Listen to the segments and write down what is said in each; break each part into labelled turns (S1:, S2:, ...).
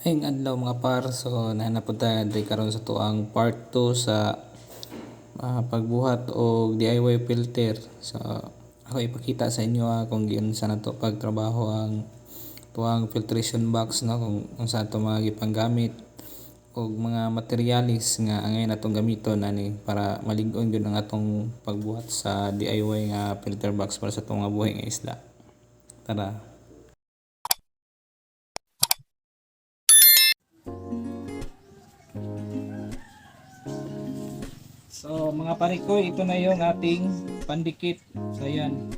S1: Ayong adlaw mga par, so tayo diri karon sa tuang part 2 sa ah, pagbuhat o DIY filter. So ako ipakita sa inyo ah, kung giun sa nato pagtrabaho ang tuang filtration box no kung, kung saan to mga gipanggamit o mga materialis nga angay natong gamiton ani para malig-on gyud ang atong pagbuhat sa DIY nga filter box para sa itong mga buhay nga isda. Tara. So mga parikoy, ito na yung ating pandikit. So yan,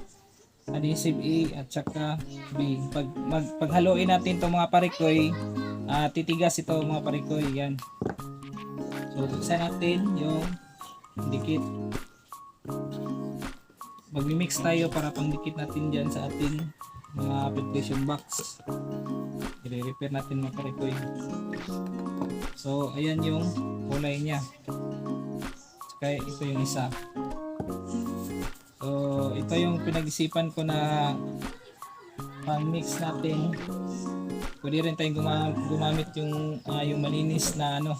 S1: adhesive A at saka B. Pag mag, paghaluin natin itong mga parikoy, ah, titigas ito mga parikoy. Yan. So buksan natin yung dikit. Magmi-mix tayo para pangdikit natin dyan sa ating mga filtration box. I-repair natin mga parikoy. So ayan yung kulay niya. Kaya ito yung isa. So, ito yung pinag-isipan ko na pang-mix natin. Pwede rin tayong guma- gumamit yung ah, yung malinis na ano.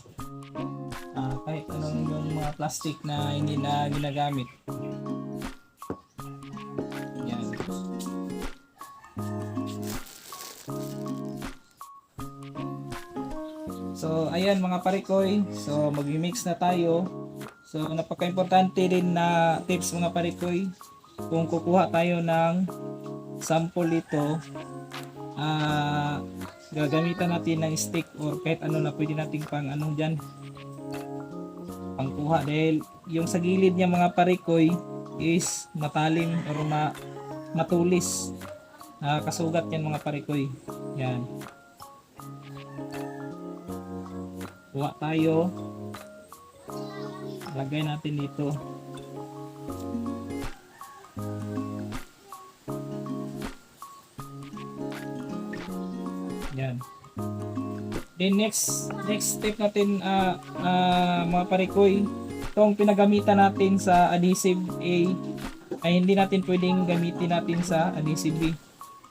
S1: ah, kahit anong yung mga plastic na hindi na ginagamit. So, ayan mga parikoy. So, mag-mix na tayo. So, napaka-importante din na tips mga parikoy. Kung kukuha tayo ng sample ito, ah gagamitan natin ng stick or kahit ano na pwede nating pang ano dyan pangkuha dahil yung sa gilid niya mga parikoy is matalim or ma matulis. Nakakasugat yan mga parikoy. Yan. Kuha tayo lagay natin dito. Yan. Then next next step natin ah ah, mga parikoy itong pinagamitan natin sa adhesive A ay hindi natin pwedeng gamitin natin sa adhesive B.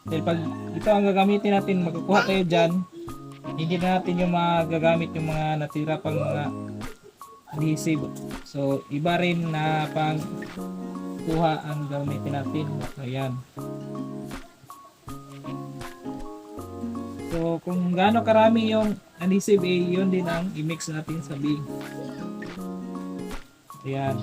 S1: Dahil pag ito ang gagamitin natin magkukuha tayo dyan hindi na natin yung magagamit yung mga natira pang mga adhesive. So, iba rin na pang kuha ang gamitin natin. Ayan. So, kung gaano karami yung adhesive A, yun din ang i-mix natin sa B. Ayan.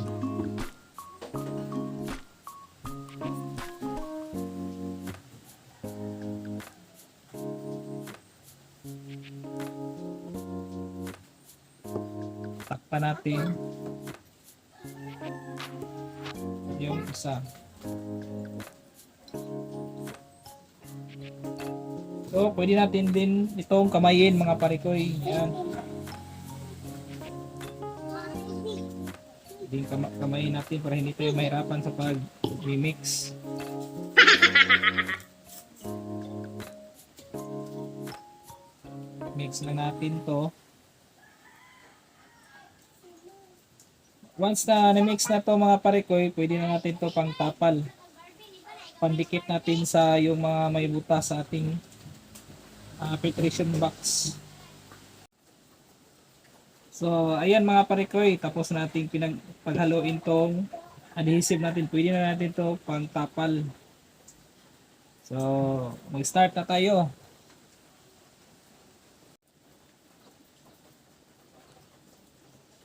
S1: Takpan natin yung isa. So, pwede natin din itong kamayin mga parikoy. Yan. Pwede kam- kamayin natin para hindi tayo mahirapan sa pag-remix. Mix lang natin to. Once na na-mix na to mga parikoy, pwede na natin to pang tapal. Pandikit natin sa yung mga may butas sa ating ah, filtration box. So, ayan mga parikoy, tapos nating pinag paghaluin tong adhesive natin. Pwede na natin to pang tapal. So, mag-start na tayo.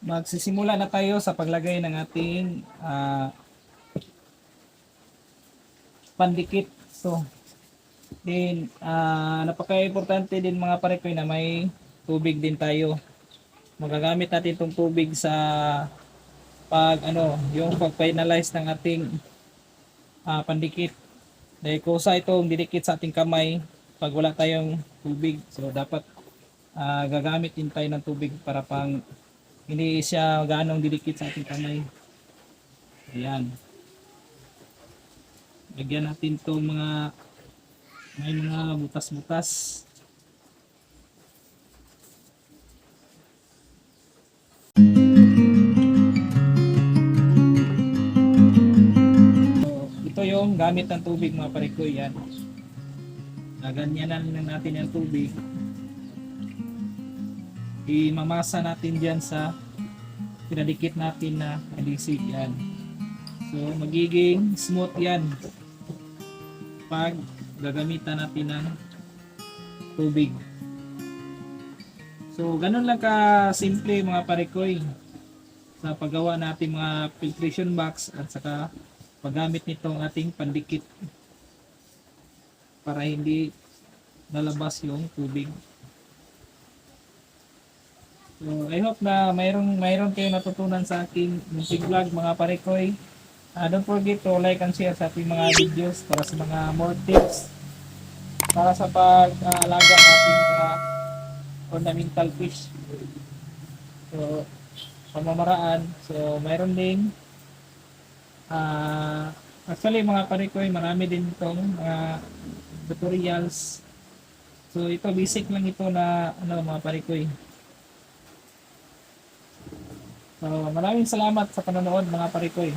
S1: Magsisimula na tayo sa paglagay ng ating ah, pandikit. So, din ah, napaka-importante din mga parekoy na may tubig din tayo. Magagamit natin itong tubig sa pag ano, yung pag-finalize ng ating ah, pandikit. Dahil kusa itong didikit sa ating kamay pag wala tayong tubig. So, dapat ah, gagamit din tayo ng tubig para pang hindi siya ganong didikit sa ating kamay. Ayan. Lagyan natin itong mga may mga butas-butas. Ito yung gamit ng tubig mga parikoy yan. Naganyanan na natin yung tubig. Imamasa natin dyan sa pinadikit natin na adhesive yan. So, magiging smooth yan pag gagamitan natin ng tubig. So, ganun lang ka simple mga parikoy sa paggawa natin mga filtration box at saka paggamit nitong ating pandikit para hindi lalabas yung tubig. So, I hope na mayroong mayroon kayo natutunan sa aking munting vlog mga parikoy. Ah, don't forget to like and share sa ating mga videos para sa mga more tips para sa pag-aalaga ng ating mga ornamental fish. So, pamamaraan. So, mayroon din ah actually mga parikoy, marami din itong mga tutorials. So, ito basic lang ito na ano mga parikoy. So, maraming salamat sa panonood mga parikoy.